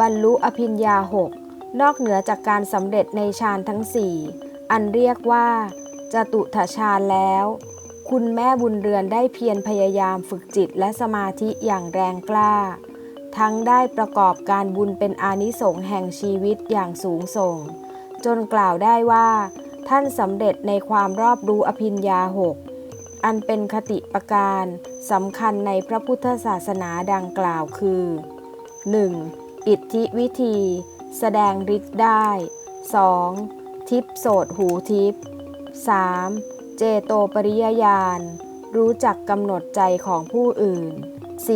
บรรลุอภิญญาหกนอกเหนือจากการสำเร็จในฌานทั้งสี่อันเรียกว่าจตุถฌานแล้ว คุณแม่บุญเรือนได้เพียรพยายามฝึกจิตและสมาธิอย่างแรงกล้า ทั้งได้ประกอบการบุญเป็นอานิสงส์แห่งชีวิตอย่างสูงส่ง จนกล่าวได้ว่า ท่านสำเร็จในความรอบรู้อภิญญาหกอันเป็นคติประการสำคัญในพระพุทธศาสนาดังกล่าวคือ 1. อิทธิวิธี แสดงฤทธิ์ได้ 2. ทิพโสดหูทิพ 3. เจโตปริยญาณ รู้จักกำหนดใจของผู้อื่น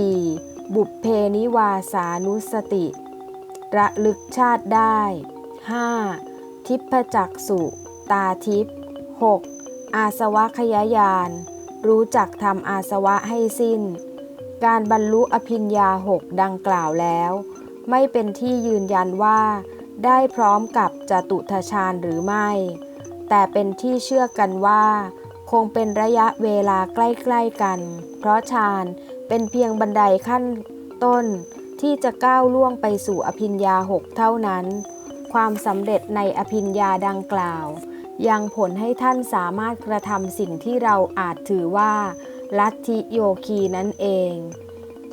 4. บุพเพนิวาสานุสติ ระลึกชาติได้ 5. ทิพจักสุตาทิพ 6. อาสวะขยายาน รู้จักทำอาสวะให้สิ้น การบรรลุอภิญญาหกดังกล่าวแล้ว ไม่เป็นที่ยืนยันว่า ได้พร้อมกับจตุทชาญหรือไม่ แต่เป็นที่เชื่อกันว่า คงเป็นระยะเวลาใกล้ๆกัน เพราะฌานเป็นเพียงบันไดขั้นต้นที่จะก้าวล่วงไปสู่อภิญญาหกเท่านั้น ความสำเร็จในอภิญญาดังกล่าว ยังผลให้ท่านสามารถกระทำสิ่งที่เราอาจถือว่า ลัทธิโยคีนั่นเอง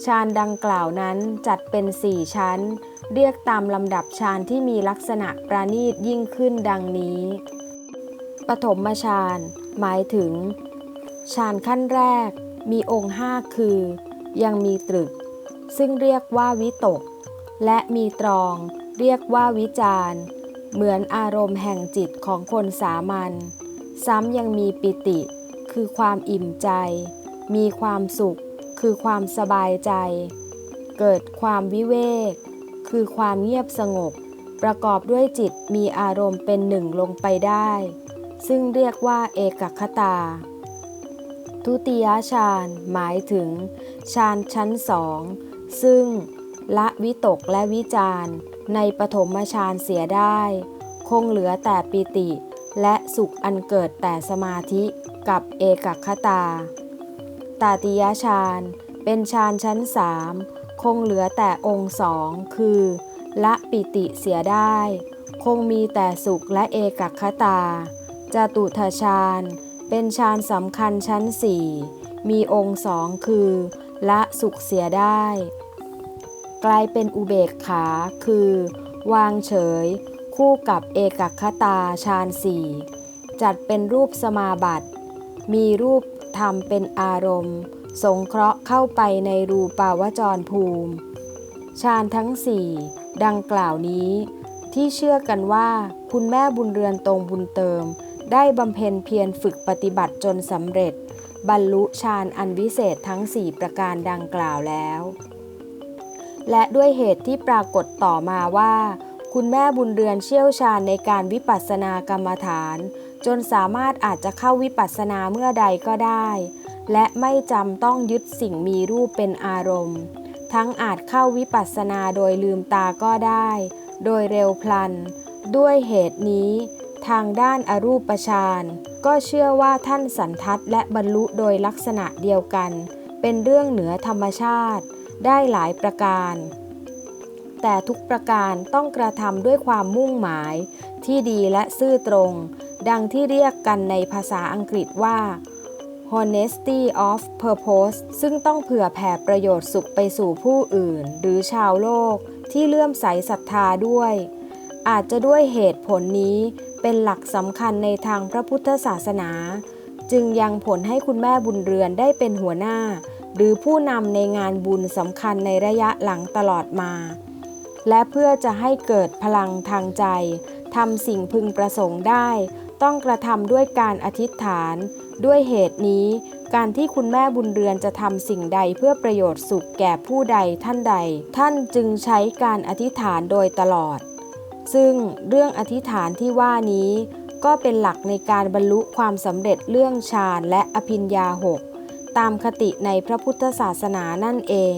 ฌานดังกล่าวนั้นจัดเป็นสี่ชั้น เรียกตามลำดับฌานที่มีลักษณะประณีตยิ่งขึ้นดังนี้ ปฐมฌานหมายถึงฌานขั้นแรกมีองค์ห้าคือ ยังมีตรึก ซึ่งเรียกว่าวิตก และมีตรองเรียกว่าวิจารเหมือนอารมณ์แห่งจิตของคนสามัญซ้ำยังมีปิติ คือความอิ่มใจ มีความสุข คือความสบายใจ เกิดความวิเวก คือความเงียบสงบ ประกอบด้วยจิตมีอารมณ์เป็นหนึ่งลงไปได้ ซึ่งเรียกว่าเอกคตา ทุติยฌานหมายถึงฌานชั้นสองซึ่งละวิตกและวิจารณ์ในปฐมฌานเสียได้ คงเหลือแต่ปิติ และสุขอันเกิดแต่สมาธิกับเอกคตา ตาติยฌานเป็นฌานชั้นสามคงเหลือแต่องค์สองคือ ละปิติเสียได้ คงมีแต่สุขและเอกคตาจตุทฌานเป็นฌานสำคัญชั้นสี่มีองค์สองคือ ละสุขเสียได้ กลายเป็นอุเบกขาคือ วางเฉย คู่กับเอกคตาฌานสี่จัดเป็นรูปสมาบัติ มีรูป ธรรมเป็นอารมณ์ สงเคราะห์เข้าไปในรูปาวจรภูมิฌานทั้งสี่ดังกล่าวนี้ ที่เชื่อกันว่าคุณแม่บุญเรือนตรงบุญเติม ได้บำเพ็ญเพียรฝึกปฏิบัติจนสำเร็จ บรรลุฌานอันวิเศษทั้งสี่ประการดังกล่าวแล้ว และด้วยเหตุที่ปรากฏต่อมาว่า คุณแม่บุญเรือนเชี่ยวชาญในการวิปัสสนากรรมฐาน จนสามารถอาจจะเข้าวิปัสสนาเมื่อใดก็ได้ และไม่จำต้องยึดสิ่งมีรูปเป็นอารมณ์ ทั้งอาจเข้าวิปัสสนาโดยลืมตาก็ได้ โดยเร็วพลัน ด้วยเหตุนี้ ทางด้านอรูปฌานก็เชื่อว่าท่านสันทัดและบรรลุโดยลักษณะเดียวกัน เป็นเรื่องเหนือธรรมชาติ ได้หลายประการแต่ทุกประการต้องกระทำด้วยความมุ่งหมายที่ดีและซื่อตรง ดังที่เรียกกันในภาษาอังกฤษว่า honesty of purpose ซึ่งต้องเผื่อแผ่ประโยชน์สุขไปสู่ผู้อื่น หรือชาวโลกที่เลื่อมใสศรัทธาด้วย อาจจะด้วยเหตุผลนี้เป็นหลักสำคัญในทางพระพุทธศาสนา จึงยังผลให้คุณแม่บุญเรือนได้เป็นหัวหน้า หรือผู้นำในงานบุญสำคัญในระยะหลังตลอดมา และเพื่อจะให้เกิดพลังทางใจทำสิ่งพึงประสงค์ได้ ต้องกระทำด้วยการอธิษฐาน ด้วยเหตุนี้ การที่คุณแม่บุญเรือนจะทำสิ่งใดเพื่อประโยชน์สุขแก่ผู้ใดท่านใด ท่านจึงใช้การอธิษฐานโดยตลอด ซึ่งเรื่องอธิษฐานที่ว่านี้ ก็เป็นหลักในการบรรลุความสำเร็จเรื่องฌานและอภิญญาหกตามคติในพระพุทธศาสนานั่นเอง